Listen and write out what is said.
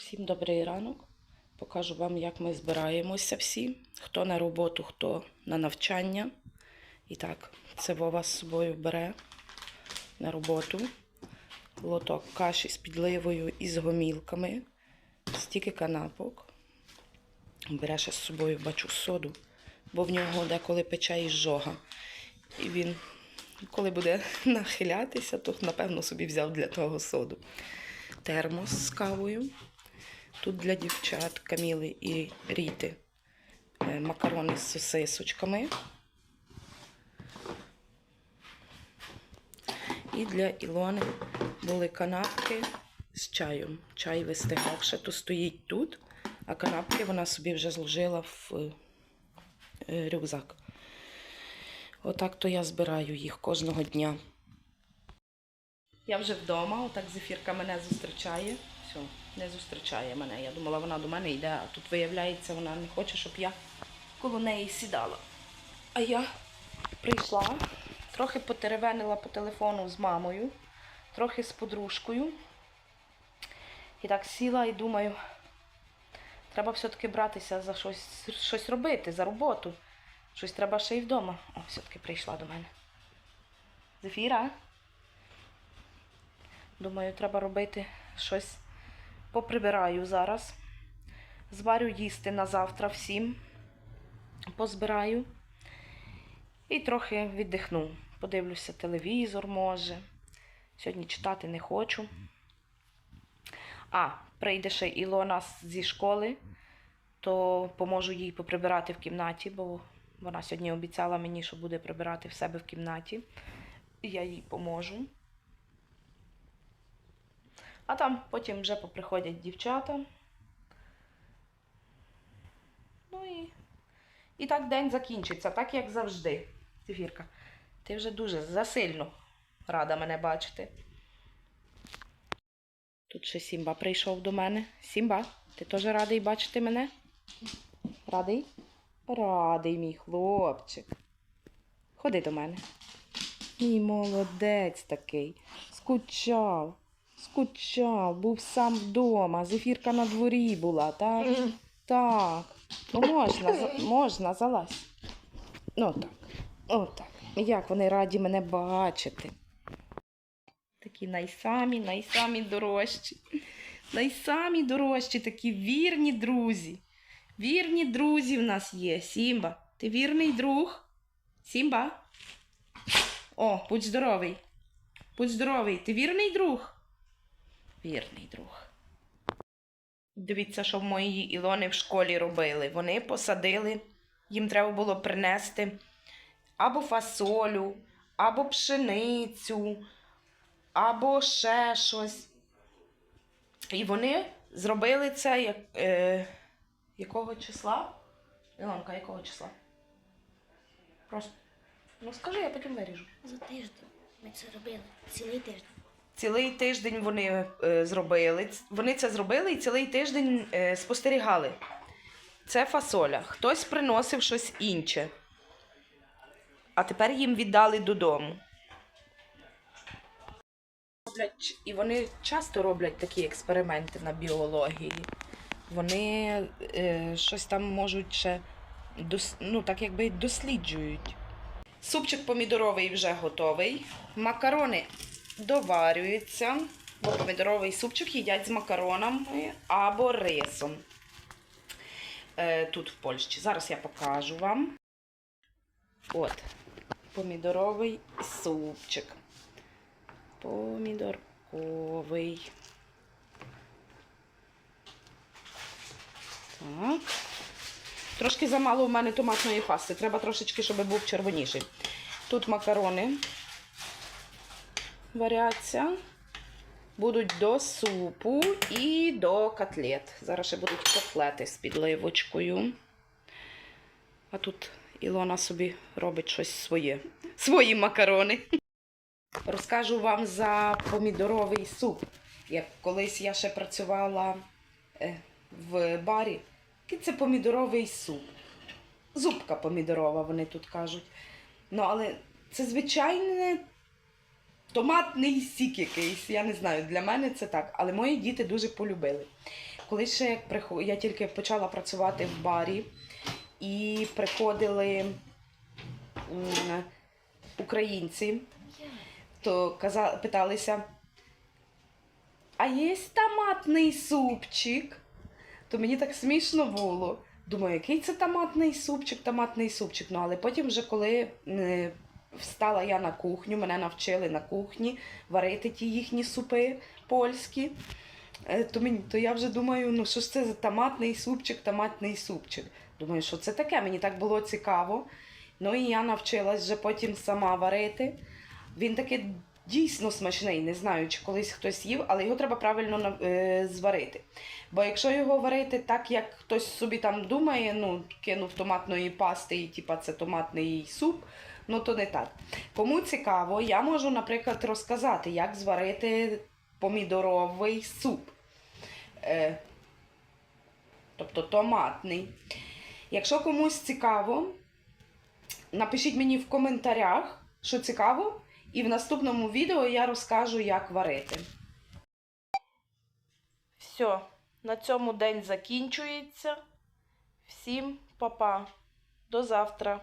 Всім добрий ранок. Покажу вам, як ми збираємося всі. Хто на роботу, хто на навчання. І так, це Вова з собою бере на роботу. Лоток каші з підливою і з гомілками. Стільки канапок. Бере ще з собою, бачу, соду, бо в нього деколи пече ізжога. І він, коли буде нахилятися, то напевно собі взяв для того соду. Термос з кавою. Тут для дівчат Каміли і Ріти е, макарони з сосисочками. І для Ілони були канапки з чаєм. Чай вистигав, то стоїть тут, а канапки вона собі вже зложила в е, рюкзак. Отак то я збираю їх кожного дня. Я вже вдома, отак зефірка мене зустрічає. Все, не зустрічає мене. Я думала, вона до мене йде, а тут виявляється, вона не хоче, щоб я коло неї сідала. А я прийшла, трохи потеревенила по телефону з мамою, трохи з подружкою. І так сіла і думаю, треба все-таки братися за щось, щось робити, за роботу. Щось треба ще й вдома. О, все-таки прийшла до мене. Зефіра? Думаю, треба робити щось. Поприбираю зараз. Зварю їсти на завтра всім. Позбираю. І трохи віддихну. Подивлюся телевізор, може. Сьогодні читати не хочу. А, прийде ще Ілона зі школи, то поможу їй поприбирати в кімнаті, бо вона сьогодні обіцяла мені, що буде прибирати в себе в кімнаті. Я їй поможу. А там потім вже поприходять дівчата. Ну і, і так день закінчиться, так як завжди. Зефірка, ти вже дуже засильно рада мене бачити. Тут ще Сімба прийшов до мене. Сімба, ти теж радий бачити мене? Радий? Радий, мій хлопчик. Ходи до мене. Мій молодець такий. Скучав. Скучав, був сам вдома, зефірка на дворі була, так? Так. Ну можна, за- можна, залазь. Ну так. Отак. Як вони раді мене бачити. Такі найсамі, найсамі дорожчі. Найсамі дорожчі, такі вірні друзі. Вірні друзі в нас є. Сімба, ти вірний друг? Сімба? О, будь здоровий. Будь здоровий, ти вірний друг? Вірний друг. Дивіться, що в моїй Ілони в школі робили. Вони посадили, їм треба було принести або фасолю, або пшеницю, або ще щось. І вони зробили це як, е, якого числа? Ілонка, якого числа? Просто. Ну скажи, я потім виріжу. За тиждень ми це робили. Цілий тиждень. Цілий тиждень вони е, зробили. Вони це зробили і цілий тиждень е, спостерігали. Це фасоля. Хтось приносив щось інше. А тепер їм віддали додому. І вони часто роблять такі експерименти на біології. Вони е, щось там можуть ще дос, ну, так якби досліджують. Супчик помідоровий вже готовий. Макарони доварюються, бо помідоровий супчик їдять з макаронами або рисом. Е, тут в Польщі. Зараз я покажу вам. От, помідоровий супчик. Помідорковий. Так. Трошки замало в мене томатної пасти. Треба трошечки, щоб був червоніший. Тут макарони варяться. Будуть до супу і до котлет. Зараз ще будуть котлети з підливочкою. А тут Ілона собі робить щось своє. Свої макарони. Розкажу вам за помідоровий суп. Як колись я ще працювала е, в барі, це помідоровий суп. Зубка помідорова, вони тут кажуть. Ну, але це звичайне томатний сік якийсь. Я не знаю, для мене це так. Але мої діти дуже полюбили. Коли ще я тільки почала працювати в барі, і приходили українці, то питалися, а є томатний супчик? То мені так смішно було. Думаю, який це томатний супчик, томатний супчик. Ну, але потім, вже коли встала я на кухню, мене навчили на кухні варити ті їхні супи польські. Е, То, мені, то я вже думаю, ну що ж це за томатний супчик, томатний супчик. Думаю, що це таке? Мені так було цікаво. Ну і я навчилась вже потім сама варити. Він такий дійсно смачний. Не знаю, чи колись хтось їв, але його треба правильно е, зварити. Бо якщо його варити так, як хтось собі там думає, ну, кинув томатної пасти і типа це томатний суп, ну то не так. Кому цікаво, я можу, наприклад, розказати, як зварити помідоровий суп. Е, тобто томатний. Якщо комусь цікаво, напишіть мені в коментарях, що цікаво, і в наступному відео я розкажу, як варити. Все, на цьому день закінчується. Всім па-па. До завтра.